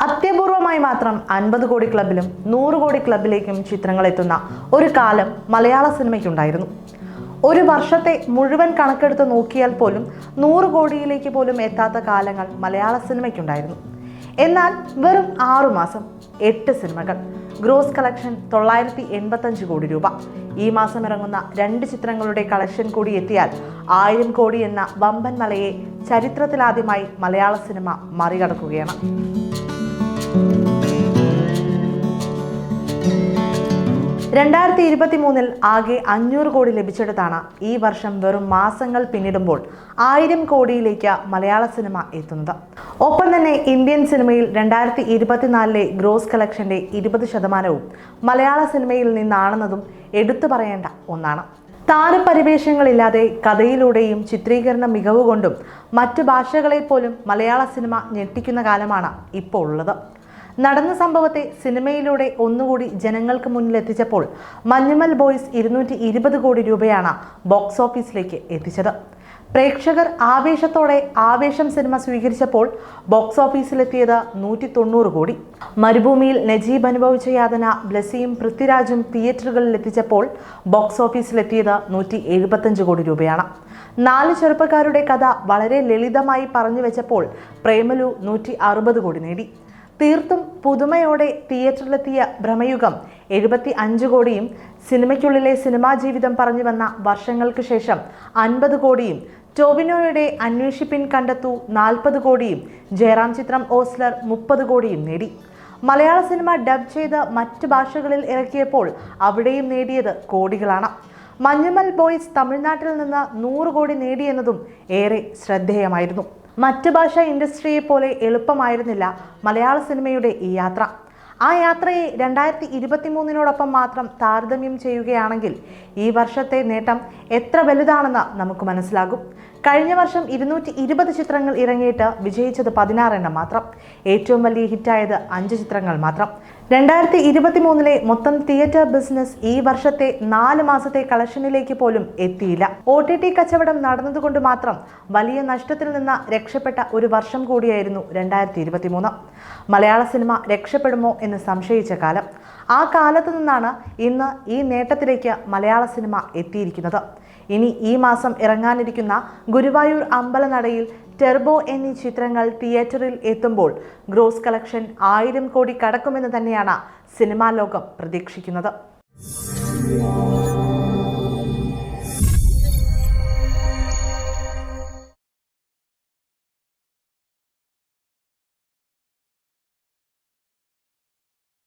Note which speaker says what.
Speaker 1: അത്യപൂർവമായി മാത്രം അൻപത് കോടി ക്ലബിലും നൂറ് കോടി ക്ലബിലേക്കും ചിത്രങ്ങൾ എത്തുന്ന ഒരു കാലം മലയാള സിനിമയ്ക്കുണ്ടായിരുന്നു. ഒരു വർഷത്തെ മുഴുവൻ കണക്കെടുത്ത് നോക്കിയാൽ പോലും നൂറ് കോടിയിലേക്ക് പോലും എത്താത്ത കാലങ്ങൾ മലയാള സിനിമയ്ക്കുണ്ടായിരുന്നു. എന്നാൽ വെറും ആറുമാസം എട്ട് സിനിമകൾ ഗ്രോസ് കളക്ഷൻ തൊള്ളായിരത്തി എൺപത്തഞ്ച് കോടി രൂപ. ഈ മാസം ഇറങ്ങുന്ന രണ്ട് ചിത്രങ്ങളുടെ കളക്ഷൻ കൂടി എത്തിയാൽ ആയിരം കോടി എന്ന വമ്പൻ മലയെ ചരിത്രത്തിലാദ്യമായി മലയാള സിനിമ മറികടക്കുകയാണ്. രണ്ടായിരത്തി ഇരുപത്തി മൂന്നിൽ ആകെ അഞ്ഞൂറ് കോടി ലഭിച്ചെടുത്താണ് ഈ വർഷം വെറും മാസങ്ങൾ പിന്നിടുമ്പോൾ ആയിരം കോടിയിലേക്ക് മലയാള സിനിമ എത്തുന്നത്. ഒപ്പം തന്നെ ഇന്ത്യൻ സിനിമയിൽ രണ്ടായിരത്തി ഇരുപത്തിനാലിലെ ഗ്രോസ് കളക്ഷന്റെ ഇരുപത് ശതമാനവും മലയാള സിനിമയിൽ നിന്നാണെന്നതും എടുത്തു പറയേണ്ട ഒന്നാണ്. താരപരിവേഷങ്ങളില്ലാതെ കഥയിലൂടെയും ചിത്രീകരണ മികവ് കൊണ്ടും മറ്റു ഭാഷകളെ പോലും മലയാള സിനിമ ഞെട്ടിക്കുന്ന കാലമാണ് ഇപ്പോൾ ഉള്ളത്. നടന്ന സംഭവത്തെ സിനിമയിലൂടെ ഒന്നുകൂടി ജനങ്ങൾക്ക് മുന്നിൽ എത്തിച്ചപ്പോൾ മഞ്ഞുമൽ ബോയ്സ് ഇരുന്നൂറ്റി കോടി രൂപയാണ് ബോക്സ് ഓഫീസിലേക്ക് എത്തിച്ചത്. പ്രേക്ഷകർ ആവേശത്തോടെ ആവേശം സിനിമ സ്വീകരിച്ചപ്പോൾ ബോക്സ് ഓഫീസിലെത്തിയത് നൂറ്റി തൊണ്ണൂറ് കോടി. മരുഭൂമിയിൽ നജീബ് അനുഭവിച്ച യാതന ബ്ലസിയും പൃഥ്വിരാജും തിയേറ്ററുകളിൽ എത്തിച്ചപ്പോൾ ബോക്സ് ഓഫീസിലെത്തിയത് നൂറ്റി എഴുപത്തഞ്ച് കോടി രൂപയാണ്. നാല് ചെറുപ്പക്കാരുടെ കഥ വളരെ ലളിതമായി പറഞ്ഞു വെച്ചപ്പോൾ പ്രേമലു നൂറ്റി അറുപത് കോടി നേടി. തീർത്തും പുതുമയോടെ തിയേറ്ററിലെത്തിയ ഭ്രമയുഗം. എഴുപത്തി അഞ്ച് കോടിയും സിനിമയ്ക്കുള്ളിലെ സിനിമാ ജീവിതം പറഞ്ഞു വന്ന വർഷങ്ങൾക്ക് ശേഷം അൻപത് കോടിയും. ടോവിനോയുടെ അന്വേഷിപ്പിൻ കണ്ടെത്തു നാൽപ്പത് കോടിയും. ജയറാം ചിത്രം ഓസ്ലർ മുപ്പത് കോടിയും നേടി. മലയാള സിനിമ ഡബ് ചെയ്ത് മറ്റ് ഭാഷകളിൽ ഇറക്കിയപ്പോൾ അവിടെയും നേടിയത് കോടികളാണ്. മഞ്ഞുമൽ ബോയ്സ് തമിഴ്നാട്ടിൽ നിന്ന് നൂറ് കോടി നേടിയെന്നതും ഏറെ ശ്രദ്ധേയമായിരുന്നു. മറ്റ് ഭാഷാ ഇൻഡസ്ട്രിയെ പോലെ എളുപ്പമായിരുന്നില്ല മലയാള സിനിമയുടെ ഈ യാത്ര. ആ യാത്രയെ രണ്ടായിരത്തി ഇരുപത്തി മൂന്നിനോടൊപ്പം മാത്രം താരതമ്യം ചെയ്യുകയാണെങ്കിൽ ഈ വർഷത്തെ നേട്ടം എത്ര വലുതാണെന്ന് നമുക്ക് മനസ്സിലാകും. കഴിഞ്ഞ വർഷം ഇരുന്നൂറ്റി ഇരുപത് ചിത്രങ്ങൾ ഇറങ്ങിയിട്ട് വിജയിച്ചത് പതിനാറെണ്ണം മാത്രം. ഏറ്റവും വലിയ ഹിറ്റായത് അഞ്ച് ചിത്രങ്ങൾ മാത്രം. രണ്ടായിരത്തി ഇരുപത്തി മൂന്നിലെ മൊത്തം തിയേറ്റർ ബിസിനസ് ഈ വർഷത്തെ നാല് മാസത്തെ കളക്ഷനിലേക്ക് പോലും എത്തിയില്ല. ഒ ടി ടി കച്ചവടം നടന്നതുകൊണ്ട് മാത്രം വലിയ നഷ്ടത്തിൽ നിന്ന് രക്ഷപ്പെട്ട ഒരു വർഷം കൂടിയായിരുന്നു രണ്ടായിരത്തി ഇരുപത്തി മൂന്ന് മലയാള സിനിമ രക്ഷപ്പെടുമോ എന്ന് സംശയിച്ച കാലം. ആ കാലത്ത് നിന്നാണ് ഇന്ന് ഈ നേട്ടത്തിലേക്ക് മലയാള സിനിമ എത്തിയിരിക്കുന്നത്. ഇനി ഈ മാസം ഇറങ്ങാനിരിക്കുന്ന ഗുരുവായൂർ അമ്പലനടയിൽ ടെർബോ എന്നീ ചിത്രങ്ങൾ തിയേറ്ററിൽ എത്തുമ്പോൾ ഗ്രോസ് കളക്ഷൻ ആയിരം കോടി കടക്കുമെന്ന് തന്നെയാണ് സിനിമാ ലോകം പ്രതീക്ഷിക്കുന്നത്.